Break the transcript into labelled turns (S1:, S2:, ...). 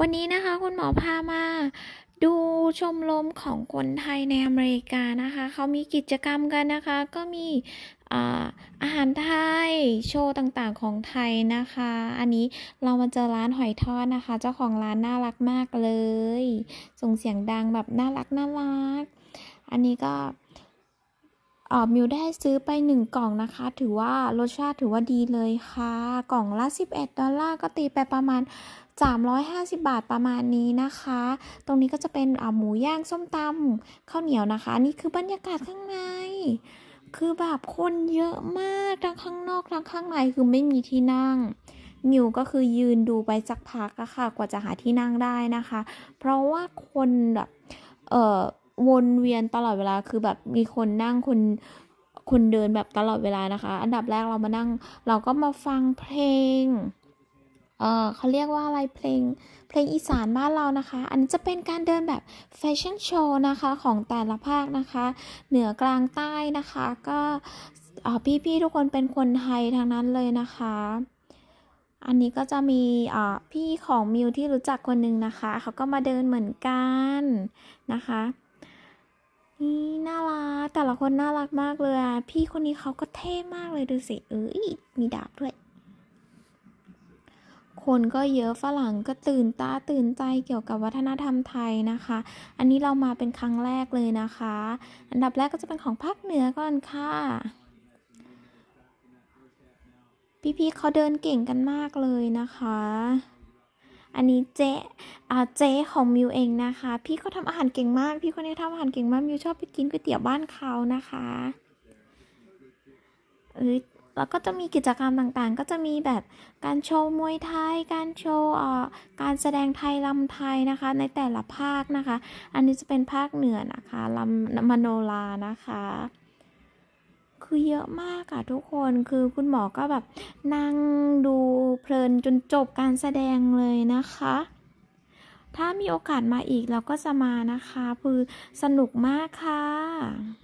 S1: วันนี้นะคะคุณหมอพามาดูชมรมของคนไทยในอเมริกานะคะเขามีกิจกรรมกันนะคะ ก็มีอาหารไทยโชว์ต่างๆของไทยนะคะ อันนี้เรามาเจอร้านหอยทอดนะคะ เจ้าของร้านน่ารักมากเลย ส่งเสียงดังแบบน่ารักน่ารัก อันนี้ก็ อ่อมิวได้ซื้อไปหนึ่งกล่องนะคะ ถือว่ารสชาติถือว่าดีเลยค่ะ กล่องละ 11 ดอลลาร์ก็ตีไปประมาณ 350 บาทประมาณนี้นะคะ ตรงนี้ก็จะเป็นอ่าหมูย่างส้มตำข้าวเหนียวนะคะ นี่คือบรรยากาศข้างใน คือแบบคนเยอะมากทั้งข้างนอกทั้งข้างในคือไม่มีที่นั่งมิวก็คือยืนดูไปสักพักอะค่ะ กว่าจะหาที่นั่งได้นะคะ เพราะว่าคนแบบเอ่อ วนเวียนตลอดเวลาคือแบบมีคนนั่งคนคนเดินแบบตลอดเวลานะคะ อันดับแรกเรามานั่ง เราก็มาฟังเพลง เออเขาเรียกว่าอะไรเพลง เพลงอีสานบ้านเรานะคะ อันนี้จะเป็นการเดินแบบแฟชั่นโชว์นะคะของแต่ละภาคนะคะ เหนือกลางใต้นะคะ ก็อ่อพี่ๆทุกคนเป็นคนไทยทั้งนั้นเลยนะคะ อันนี้ก็จะมีอ่าพี่ของมิวที่รู้จักคนหนึ่งนะคะ เขาก็มาเดินเหมือนกันนะคะ แต่ละคนน่ารักมากเลยอะ พี่คนนี้เขาก็เท่มากเลยดูสิเอ้ยมีดาบด้วย คนก็เยอะฝรั่งก็ตื่นตาตื่นใจเกี่ยวกับวัฒนธรรมไทยนะคะ อันนี้เรามาเป็นครั้งแรกเลยนะคะ อันดับแรกก็จะเป็นของภาคเหนือก่อนค่ะ พี่ๆเขาเดินเก่งกันมากเลยนะคะ อันนี้เจ๊อ่าเจ๊ของมิวเองนะคะ พี่เขาทำอาหารเก่งมาก พี่คนนี้ทำอาหารเก่งมากมิวชอบไปกินก๋วยเตี๋ยวบ้านเขานะคะเอ้ยแล้วก็จะมีกิจกรรมต่างๆ ก็จะมีแบบการโชว์มวยไทย การโชว์อ่อการแสดงไทยลำไทยนะคะ ในแต่ละภาคนะคะ อันนี้จะเป็นภาคเหนือนะคะลำมโนรานะคะ คือเยอะมากอะทุกคนคือคุณหมอก็แบบนั่งดูเพลินจนจบการแสดงเลยนะคะ ถ้ามีโอกาสมาอีกเราก็จะมานะคะ คือสนุกมากค่ะ